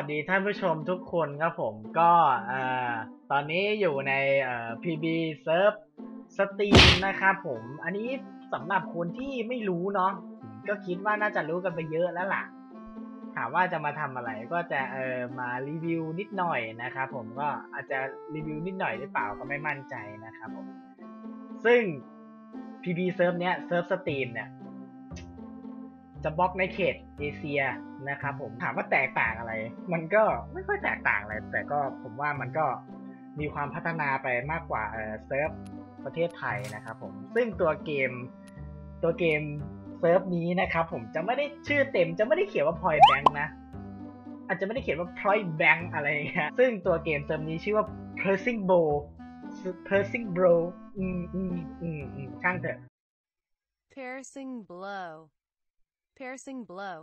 สวัสดีท่านผู้ชมทุกคนครับผมก็อตอนนี้อยู่ใน PB Serve Steam นะครับผมอันนี้สำหรับคนที่ไม่รู้เนาะก็คิดว่าน่าจะรู้กันไปเยอะแล้วล่ะ ถามว่าจะมาทำอะไรก็จะเออมารีวิวนิดหน่อยนะครับผมก็อาจจะรีวิวนิดหน่อยหรือเปล่าก็ไม่มั่นใจนะครับผมซึ่ง PB Serve เนี้ย Serve Steam เนี่ย จะบล็อกในเขตเอเชียนะครับผมถามว่าแตกต่างอะไร มันก็ไม่ค่อยแตกต่างอะไร แต่ก็ผมว่ามันก็มีความพัฒนาไปมากกว่าเซิร์ฟประเทศไทยนะครับผมซึ่งตัวเกมตัวเกมเซิร์ฟนี้นะครับผมจะไม่ได้ชื่อเต็มจะไม่ได้เขียนว่า Point Bank นะอาจจะไม่ได้เขียนว่า Point Bank อะไรเงี้ยซึ่งตัวเกมเซิร์ฟนี้ชื่อว่า Pressing Bow Pressing Bro อืมอืมอืมอืมช่างเถอะ Piercing blow. Piercing blow.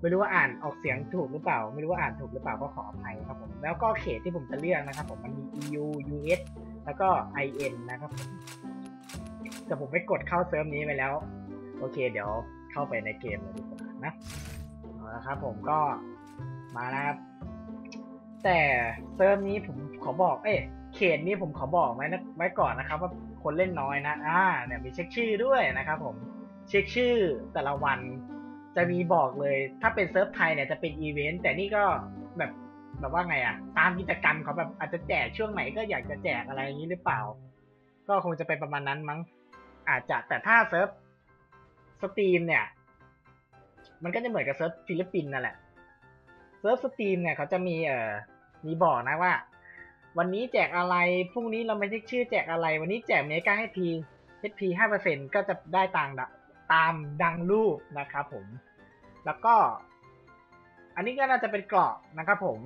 ไม่รู้ว่าอ่านออกเสียงถูกหรือเปล่า ไม่รู้ว่าอ่านถูกหรือเปล่าก็ขออภัยครับผม แล้วก็เขตที่ผมจะเลือกนะครับผมมันมี EU US แล้วก็ IN นะครับผมแต่ผมไปกดเข้าเซิร์ฟนี้ไปแล้ว โอเค เดี๋ยวเข้าไปในเกมเลยดีกว่านะเอาละครับผมก็มานะครับ แต่เซิร์ฟนี้ผมขอบอก เอ้ยเขตนี้ผมขอบอกไว้นะไว้ก่อนนะครับ ว่าคนเล่นน้อยนะ อ่า เนี่ยมีเช็คชื่อด้วยนะครับผม เช็คชื่อแต่ละวัน จะมีบอกเลย ถ้าเป็นเซิร์ฟไทยเนี่ยจะเป็นอีเวนต์แต่นี่ก็แบบแบบว่าไงอะตามกิจกรรมเขาแบบอาจจะแจกช่วงไหนก็อยากจะแจกอะไรอย่างนี้หรือเปล่า ก็คงจะเป็นประมาณนั้นมั้ง อาจจะแต่ถ้าเซิร์ฟสตรีมเนี่ย มันก็จะเหมือนกับเซิร์ฟฟิลิปปินส์นั่นแหละเซิร์ฟสตรีมเนี่ยเขาจะมีเอ่อมีบอกนะว่า วันนี้แจกอะไรพรุ่งนี้เราไม่เช็คชื่อแจกอะไร วันนี้แจกเมกาให้พี HP 5%ก็จะได้ตาม ตามดังรูปนะครับผม แล้วก็ อันนี้ก็น่าจะเป็นเกราะนะครับผม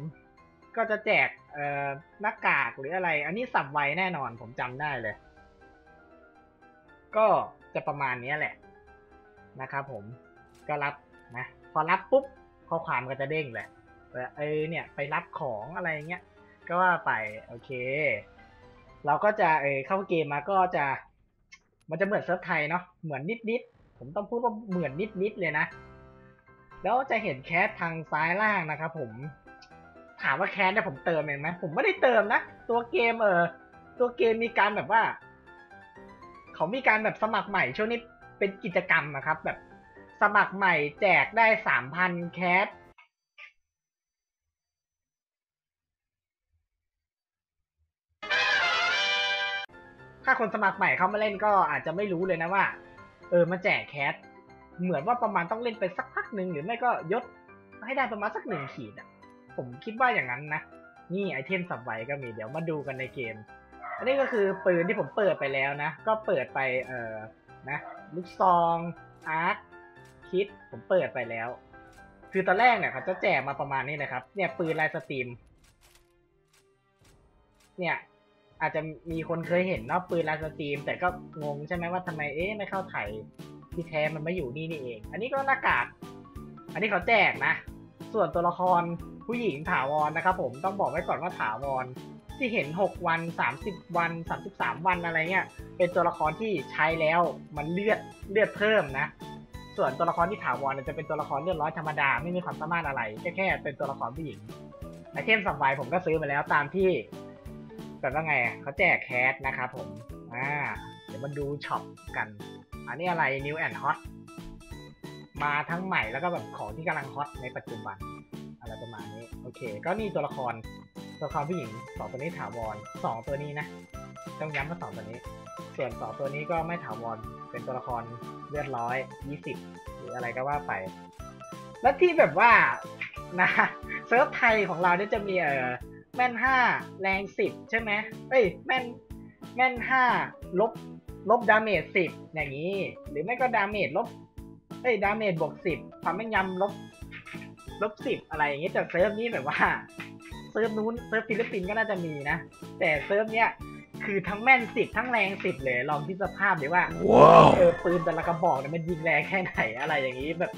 ก็จะแจกหน้ากากหรืออะไร อันนี้สับไวแน่นอนผมจำได้เลย ก็จะประมาณนี้แหละนะครับผม ก็รับนะ พอรับปุ๊บข้อความก็จะเด้งเลยเออเนี่ยไปรับของอะไรเงี้ย ก็ว่าไปโอเค เราก็จะเออเข้าเกมมาก็จะ มันจะเหมือนเซิร์ฟไทยเนาะ เหมือนนิดๆ ผมต้องพูดว่าเหมือนนิดๆเลยนะ แล้วจะเห็นแคสทางซ้ายล่างนะครับผม ถามว่าแคสเนี่ยผมเติมเองไหมผมไม่ได้เติมนะ ตัวเกมเออตัวเกมมีการแบบว่า เขามีการแบบสมัครใหม่ช่วงนี้เป็นกิจกรรมนะครับ แบบสมัครใหม่แจกได้สามพันแคสถ้าคนสมัครใหม่เข้ามาเล่นก็อาจจะไม่รู้เลยนะว่า ออมาแจกแคสเหมือนว่าประมาณต้องเล่นไปสักพักหนึ่งหรือไม่ก็ยศให้ได้ประมาณสักหนึ่งขีดอะ ผมคิดว่าอย่างนั้นนะ นี่ไอเทมสับไว้ก็มีเดี๋ยวมาดูกันในเกม อันนี้ก็คือปืนที่ผมเปิดไปแล้วนะ ก็เปิดไปเออนะลูกซองอาร์คคิดผมเปิดไปแล้ว คือตอนแรกเนี่ยเขาจะแจกมาประมาณนี้นะครับ เนี่ยปืนลายสตรีม เนี่ย อาจจะมีคนเคยเห็นเนาะปืนลายสตรีม แต่ก็งงใช่ไหมว่าทำไมเอ๊ะไม่เข้าไทยที่แท้มันไม่อยู่นี่นี่เอง อันนี้ก็หน้ากาก อันนี้เขาแจกนะ ส่วนตัวละครผู้หญิงถาวรนะครับผมต้องบอกไว้ก่อนว่าถาวรที่เห็น 6 วัน 30 วัน 33 วันอะไรเงี้ย เป็นตัวละครที่ใช้แล้วมันเลือดเลือดเพิ่มนะ ส่วนตัวละครที่ถาวรจะเป็นตัวละครเลือดร้อยธรรมดาไม่มีความสามารถอะไรแค่แค่เป็นตัวละครผู้หญิงไอเทมสับไวผมก็ซื้อมาแล้วตามที่ แบบว่าไงเขาแจกแคสนะครับผม อ่า เดี๋ยวมาดูช็อปกัน อันนี้อะไร New and Hot มาทั้งใหม่แล้วก็แบบของที่กำลังฮอตในปัจจุบัน อะไรประมาณนี้ โอเค ก็นี่ตัวละคร ตัวละครผู้หญิงสองตัวนี้ถาวรสองตัวนี้นะ ต้องย้ำว่าสองตัวนี้ ส่วนสองตัวนี้ก็ไม่ถาวร เป็นตัวละครเลือดร้อยยี่สิบหรืออะไรก็ว่าไป แล้วที่แบบว่านะเซิร์ฟไทยของเราเนี่ยจะมีเออ แม่นห้าแรงสิบใช่ไหมเอ้ยแม่นแม่นห้าลบลบดาเมจสิบอย่างนี้ หรือไม่ก็ดาเมจลบเอ้ยดาเมจบวกสิบความแม่นยำลบลบสิบอะไรอย่างเงี้ยแต่เซิร์ฟนี้แบบว่าเซิร์ฟนู้นเซิร์ฟฟิลิปปินส์ก็น่าจะมีนะ แต่เซิร์ฟเนี้ยคือทั้งแม่นสิบทั้งแรงสิบเลย ลองคิดสภาพดิว่า Wow. เออปืนแต่ละกระบอกเนี่ยมันยิงแรงแค่ไหนอะไรอย่างนี้แบบ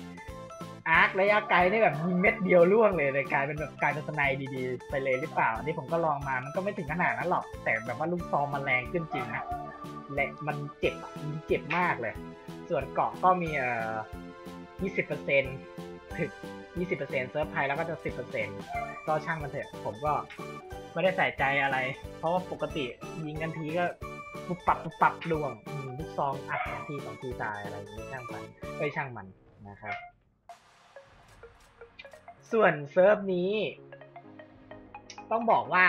อาร์คระยะไกลนี่แบบยิงเม็ดเดียวล่วงเลยเลยกลายเป็นแบบกลายเป็นสไนด์ดีๆ ไปเลยหรือเปล่า อันนี้ผมก็ลองมามันก็ไม่ถึงขนาดนั้นหรอก แต่แบบว่าลูกซองมันแรงขึ้นจริงนะและมันเจ็บมันเจ็บมากเลย ส่วนเกาะก็มีเอ่อ20%ถึกยี่สิบเปอร์เซ็นต์เซิร์ฟไทยแล้วก็จะสิบเปอร์เซ็นต์ก็ช่างมันเถอะ ผมก็ไม่ได้ใส่ใจอะไร เพราะว่าปกติยิงกันทีก็ปุบปับปุบปับดวงลูกซองอัดสองทีสองทีตายอะไรอย่างนี้ช่างมันเอ้ยช่างมันนะครับ ส่วนเซิร์ฟนี้ ต้องบอกว่า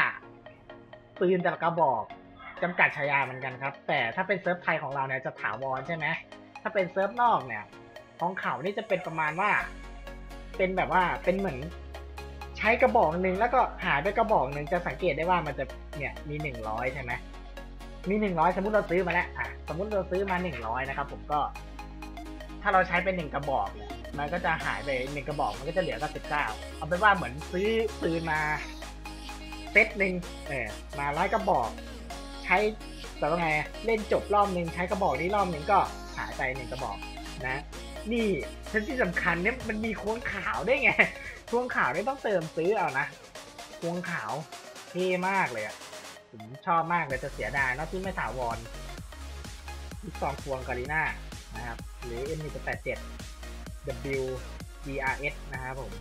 ปืนแต่ละกระบอกจำกัดชายาเหมือนกันครับ แต่ถ้าเป็นเซิร์ฟไทยของเราเนี่ยจะถาวรใช่ไหมถ้าเป็นเซิร์ฟนอกเนี่ย ของเขานี่จะเป็นประมาณว่า เป็นแบบว่าเป็นเหมือนใช้กระบอกหนึ่งแล้วก็หายไปกระบอกหนึ่งจะสังเกตได้ว่ามันจะเนี่ยมีหนึ่งร้อยใช่ไหมมีหนึ่งร้อยสมมติเราซื้อมาแล้วอะสมมติเราซื้อมาหนึ่งร้อยนะครับผมก็ ถ้าเราใช้เป็นหนึ่งกระบอกเนี่ย มันก็จะหายไปหนึ่งกระบอกมันก็จะเหลือแค่สิบเก้าเอาเป็นว่าเหมือนซื้อปืนมาเซตหนึ่งเออมาร้อยกระบอก ใช้แต่ว่าไงเล่นจบรอบหนึ่งใช้กระบอกนี้รอบหนึ่งก็หายไปหนึ่งกระบอกนะ นี่ท,ที่สำคัญเนี่ยมันมีควงขาวได้ไงควงขาวไม่ต้องเติมซื้อเอานะควงขาวเท่มากเลยอะผมชอบมากเลยจะเสียดายนาะที่ไม่ถาวรที่สองควงกาลิน่านะครับหรือ M187 W E R S นะครับผม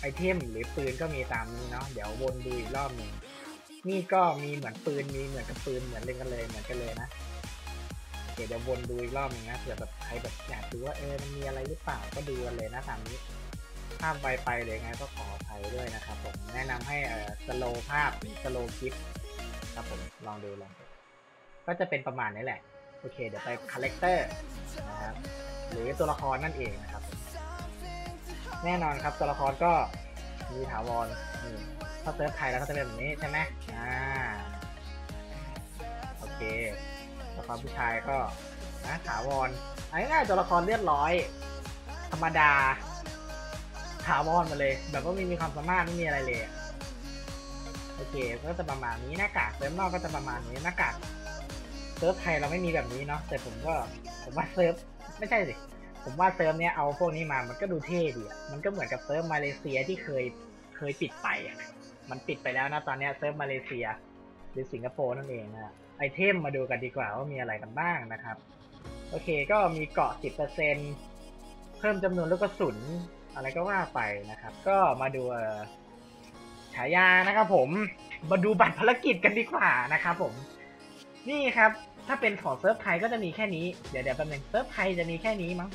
ไอเทมหรือปืนก็มีตามนี้เนาะ เดี๋ยววนดูอีกรอบหนึ่ง นี่ก็มีเหมือนปืน มีเหมือนกับปืน เหมือนเล่นกันเลย เหมือนกันเลยนะ เดี๋ยวจวนดูอีกรอบหนึ่งนะ เผื่อแบบใครแบบอยากดูว่าเออ มันมีอะไรหรือเปล่า ก็ดูกันเลยนะทามนี้ ภาพไปไปเลยไงก็ขออภัยด้วยนะครับผม แนะนำให้เออสโลภาพสโลคลิปครับผม ลองดูลองดูก็จะเป็นประมาณนี้แหละ อเค เดี๋ยวไปคาแรคเตอร์นะครับหรือตัวละครนั่นเองนะครับ แน่นอนครับตัวละครก็มีถาวรถ้าเซิร์ฟไทยแล้วก็จะเป็นแบบนี้ใช่ไหมอ่าโอเคตัวละครผู้ชายก็นะถาวรเอาง่ายๆตัวละครเลือดร้อย ธรรมดาถาวรมาเลย แบบว่าไม่มีความสามารถไม่มีอะไรเลยโอเคก็จะประมาณนี้หน้ากากเซิร์ฟนอกก็จะประมาณนี้หน้ากาก เซิร์ฟไทยเราไม่มีแบบนี้เนาะแต่ผมก็ผมว่าเซิร์ฟไม่ใช่สิผมว่าเซิร์ฟเนี้ยเอาพวกนี้มามันก็ดูเท่ดีอะมันก็เหมือนกับเซิร์ฟมาเลเซียที่เคยเคยปิดไปอะมันปิดไปแล้วนะตอนเนี้ยเซิร์ฟมาเลเซีย หรือสิงคโปร์นั่นเองนะไอเทมมาดูกันดีกว่าว่ามีอะไรกันบ้างนะครับ โอเคก็มีเกาะ 10%เพิ่มจำนวนลูกกระสุนอะไรก็ว่าไปนะครับ ก็มาดูฉายานะครับผมมาดูบัตรภารกิจกันดีกว่านะครับผม นี่ครับ ถ้าเป็นของเซิร์ฟไทยก็จะมีแค่นี้ เดี๋ยวเดี๋ยวแป๊บนึงเซิร์ฟไทยจะมีแค่นี้มั้ง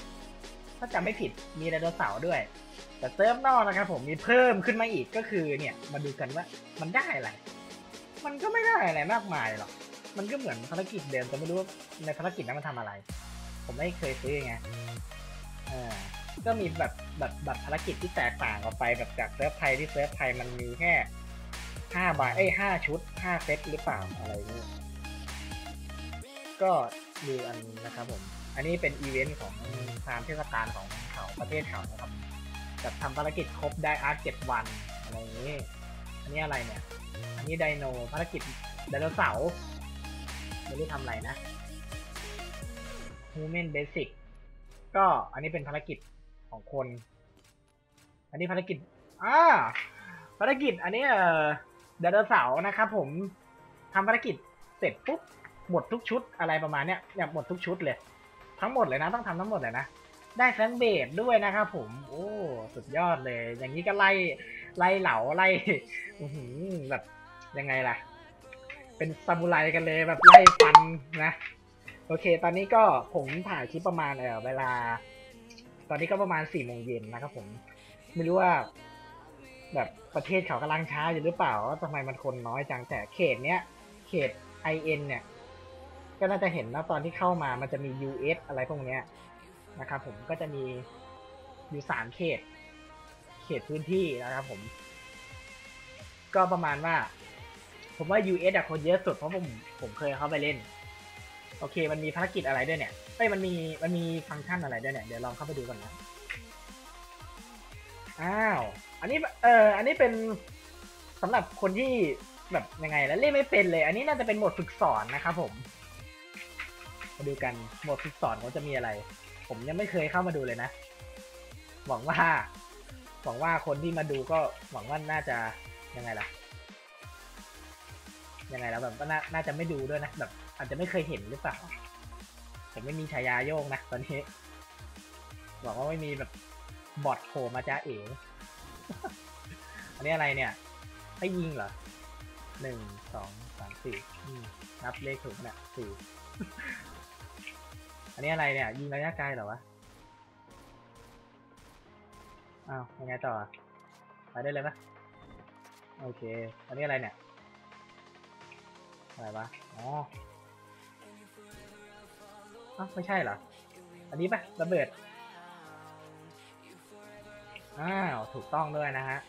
ถ้าจำไม่ผิด มีไดโนเสาร์ด้วย แต่เซิร์ฟนอกนะครับผมมีเพิ่มขึ้นมาอีกก็คือเนี่ยมาดูกันว่ามันได้อะไร มันก็ไม่ได้อะไรมากมายหรอก มันก็เหมือนภารกิจเดิมแต่ไม่รู้ว่าในภารกิจนั้นมันทำอะไร ผมไม่เคยซื้อไงก็มีแบบแบบแบบภารกิจที่แตกต่างออกไปแบบจากเซิร์ฟไทยที่เซิร์ฟไทยมันมีแค่ห้าใบเอ้ยห้าชุดห้าเซตหรือเปล่าอะไรนี้ ก็ดูอันนี้นะครับผม อันนี้เป็นอีเวนต์ของทางเทศกาลของเขาประเทศเขานะครับแบบทำภารกิจครบได้อาร์ตเจ็ดวันอะไรอย่างนี้ อันนี้อะไรเนี่ย อันนี้ไดโนภารกิจไดโนเสาร์ไม่รู้ทำอะไรนะ Human Basic ก็อันนี้เป็นภารกิจของคน อันนี้ภารกิจอ่าภารกิจอันนี้เอ่อไดโนเสาร์นะครับผมทำภารกิจเสร็จปุ๊บ หมดทุกชุดอะไรประมาณเนี้ยเนี่ยหมดทุกชุดเลย ทั้งหมดเลยนะต้องทำทั้งหมดเลยนะได้แฟงเบดด้วยนะครับผม โอ้สุดยอดเลย อย่างนี้ก็ไล่ไล่เหลาไล่แบบยังไงล่ะ เป็นซามูไรกันเลยแบบไล่ฟันนะ โอเค ตอนนี้ก็ผมถ่ายคลิปประมาณเออเวลา ตอนนี้ก็ประมาณสี่โมงเย็นนะครับผม ไม่รู้ว่า แบบประเทศเขากำลังช้าอยู่หรือเปล่าว่าทำไมมันคนน้อยจังแต่เขตเนี้ย เขต IN เนี่ย ก็น่าจะเห็นนะตอนที่เข้ามามันจะมี US อะไรพวกเนี้ยนะครับผมก็จะมีอยู่สามเขต เขตพื้นที่นะครับผม ก็ประมาณว่า ผมว่า US อะคนเยอะสุดเพราะผมผมเคยเข้าไปเล่น โอเค มันมีภารกิจอะไรด้วยเนี่ยเอ้ยมันมีมันมีฟังก์ชันอะไรด้วยเนี่ยเดี๋ยวลองเข้าไปดูก่อนนะอ้าวอันนี้เอออันนี้เป็นสำหรับคนที่แบบยังไงแล้วเล่นไม่เป็นเลย อันนี้น่าจะเป็นโหมดฝึกสอนนะครับผม มาดูกันหมดฝึกสอนเขาจะมีอะไร ผมยังไม่เคยเข้ามาดูเลยนะ หวังว่า หวังว่าคนที่มาดูก็หวังว่าน่าจะยังไงล่ะ ยังไงแล้วแบบก็น่าน่าจะไม่ดูด้วยนะแบบ อาจจะไม่เคยเห็นหรือเปล่าผมไม่มีฉายาโยงนะตอนนี้บอกว่าไม่มีแบบบอทโผล่มาจ้าเอ๋อันนี้อะไรเนี่ยให้ยิงเหรอหนึ่งสองสามสี่นับเลขถูกเนี่ยสี่ นนี้อะไรเนี่ย ยิงระยะไกลเหรอวะ อ้าวยังไงต่อไปได้เลยปะโอเค อันนี้อะไรเนี่ย อะไรวะ อ๋ออ้าวไม่ใช่เหรอ อันนี้ปะระเบิด อ้าว ถูกต้องด้วยนะฮะ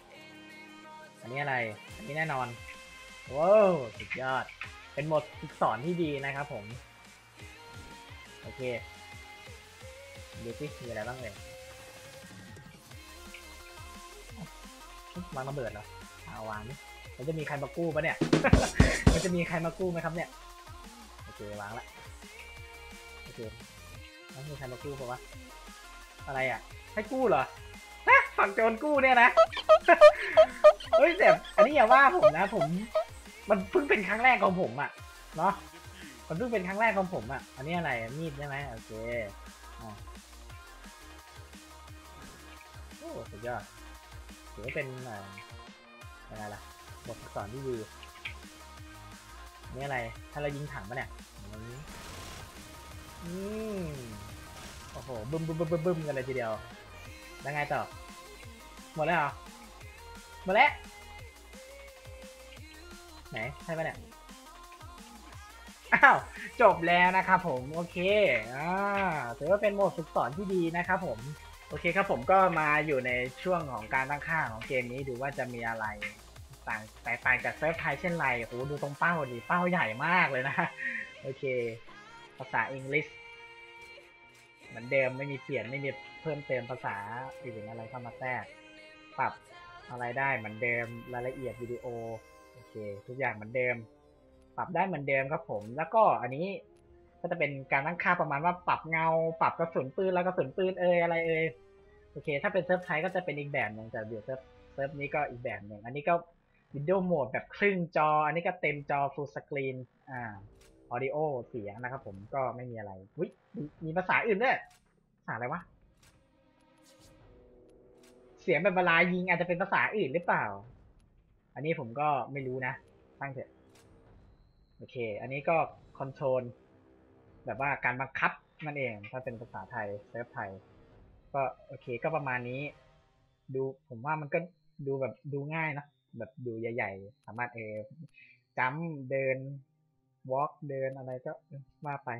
อันนี้อะไร อันนี้แน่นอน ว้าว สุดยอด เป็นโหมดฝึกสอนที่ดีนะครับผม ดูสิมีอะไรบ้างเลยวางระเบิดเหรอเอาวางนี่มันจะมีใครมากู้ปะเนี่ย มันจะมีใครมากู้ไหมครับเนี่ย โอเควางละ โอเคแล้วมีใครมากู้ปะวะ อะไรอะ ให้กู้เหรอฮะฝั่งโจรกู้เนี่ยนะ เฮ้ยแต่อันนี้อย่าว่าผมนะผม มันเพิ่งเป็นครั้งแรกของผมอะ เนาะ มันเพิ่งเป็นครั้งแรกของผมอะ อันนี้อะไร มีดใช่ไหมโอเคอะโอ้สุดยอดถือว่าเป็นอ่อยังไงล่ะ บทสอนที่ดีอันนี่อะไร ถ้าเรายิงถังปะเนี่ยอืมอืมโอ้โห บึ้มบึ้มบึ้มบึ้มบึ้มกันเลยทีเดียว แล้วไงต่อ หมดแล้วเหรอ หมดแล้ว ไหน ใช่ปะเนี่ย อ้าวจบแล้วนะครับผมโอเคอ่าถือว่าเป็นโหมดฝึกสอนที่ดีนะครับผมโอเคครับผมก็มาอยู่ในช่วงของการตั้งค่าของเกมนี้ดูว่าจะมีอะไรต่างแตกต่างจากเซิร์ฟไทยเช่นไรโอ้โหดูตรงเป้าดิเป้าใหญ่มากเลยนะโอเค ภาษาอังกฤษเหมือนเดิมไม่มีเปลี่ยนไม่มีเพิ่มเติมภาษาอื่นอะไรเข้ามาแทรกปรับอะไรได้เหมือนเดิมรายละเอียดวิดีโอโอเค ทุกอย่างเหมือนเดิม ปรับได้เหมือนเดิมครับผม แล้วก็อันนี้ก็จะเป็นการตั้งค่าประมาณว่าปรับเงา ปรับกระสุนปืนแล้วกระสุนปืนเอยอะไรเอยโอเค ถ้าเป็นเซิร์ฟไทยก็จะเป็นอีกแบบหนึ่งแต่เดี๋ยวเซิร์ฟเซิร์ฟนี้ก็อีกแบบหนึ่งอันนี้ก็วิดีโอโหมดแบบครึ่งจอ อันนี้ก็เต็มจอ full screen อ่า audio เสียงนะครับผมก็ไม่มีอะไรวิมีมีภาษาอื่นด้วยภาษาอะไรวะ เสียงแบบเวลายิงอาจจะเป็นภาษาอื่นหรือเปล่า อันนี้ผมก็ไม่รู้นะตั้งเถอะ โอเค อันนี้ก็คอนโทรลแบบว่าการบังคับนั่นเอง ถ้าเป็นภาษาไทยเซิร์ฟไทย ก็โอเคก็ประมาณนี้ ดูผมว่ามันก็ดูแบบดูง่ายนะแบบดูใหญ่ ๆ สามารถเออจัมเดินวอล์กเดินอะไรก็ว่าไป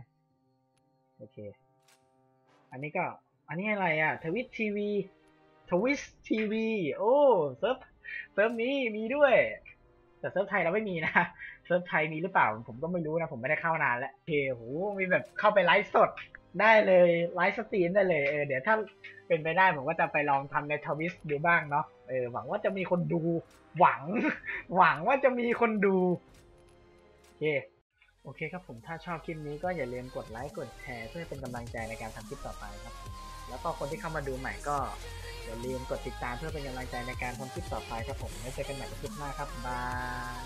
โอเค อันนี้ก็ อันนี้อะไรอะทวิตทีวีทวิสทีวีโอ้เซิร์ฟเซิร์ฟนี้มีด้วย แต่เซิร์ฟไทยเราไม่มีนะเซิร์ฟไทยมีหรือเปล่าผมก็ไม่รู้นะ ผมไม่ได้เข้านานแล้วโอเคโหมีแบบเข้าไปไลฟ์สดได้เลยไลฟ์สตรีมได้เลยเออเดี๋ยวถ้าเป็นไปได้ผมก็จะไปลองทำในทวิสดูบ้างเนาะเออหวังว่าจะมีคนดู หวัง หวังว่าจะมีคนดูโอเค โอเคครับผมถ้าชอบคลิปนี้ก็อย่าลืมกดไลค์กดแชร์เพื่อเป็นกำลังใจในการทำคลิปต่อไปครับ แล้วก็คนที่เข้ามาดูใหม่ก็อย่าลืมกดติดตามเพื่อเป็นกำลังใจในการทำคลิปต่อไปครับผมแล้วเจอกันใหม่ในคลิปหน้าครับบาย